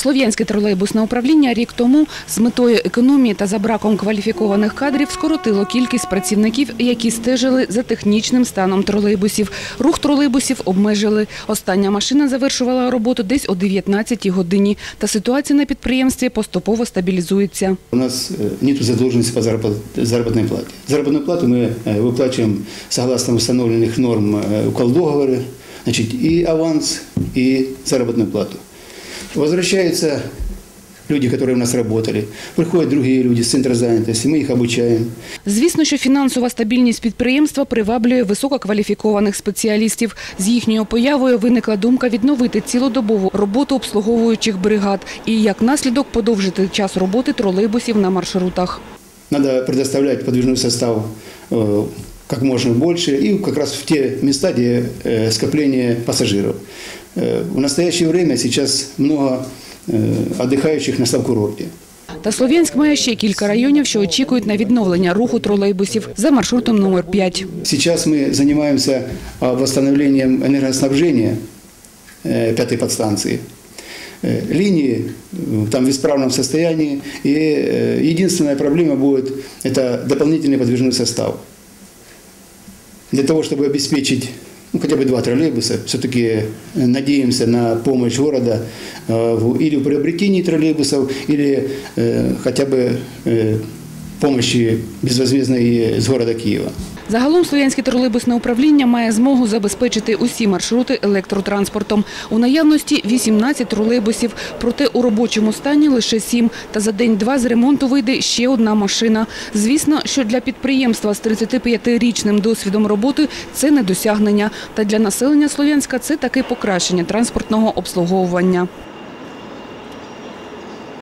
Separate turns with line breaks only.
Слов'янське тролейбусне управління рік тому з метою економії та за браком кваліфікованих кадрів скоротило кількість працівників, які стежили за технічним станом тролейбусів. Рух тролейбусів обмежили. Остання машина завершувала роботу десь о 19 годині. Та ситуація на підприємстві поступово стабілізується.
У нас нет задолженности по заработ- заработной плате. Заработную плату мы э, выплачиваем согласно установленных норм э, уколдоговоры, значит, и аванс, и заработную плату. Возвращаются люди, которые у нас работали. Приходят другие люди с центра занятости, мы их обучаем.
Звісно, що фінансова стабільність підприємства приваблює висококваліфікованих спеціалістів. З їхньою появою виникла думка відновити цілодобову роботу обслуговуючих бригад і як наслідок подовжити час роботи тролейбусів на маршрутах.
Надо предоставлять подвижной состав э, как можно больше и как раз в те места, где э, скопление пассажиров. Э, В настоящее время сейчас много э, отдыхающих на Ставкурорте.
Та Слов'янськ має ще кілька районів, що очікують на відновлення руху тролейбусів за маршрутом номер 5.
Сейчас мы занимаемся а, восстановлением энергоснабжения э, пятой подстанции. Э, Линии э, там в исправном состоянии. И э, единственная проблема будет – это дополнительный подвижной состав. Для того, чтобы обеспечить ну, хотя бы два троллейбуса, все-таки надеемся на помощь города э, в- или в приобретении троллейбусов, или э, хотя бы э, помощи безвозмездной с города Киева.
Загалом Слов'янське тролейбусне управління має змогу забезпечити усі маршрути електротранспортом. У наявності 18 тролейбусів, проте у робочому стані лише 7. Та за день-два з ремонту вийде ще одна машина. Звісно, що для підприємства з 35-річним досвідом роботи це не досягнення. Та для населення Слов'янська це таки покращення транспортного обслуговування.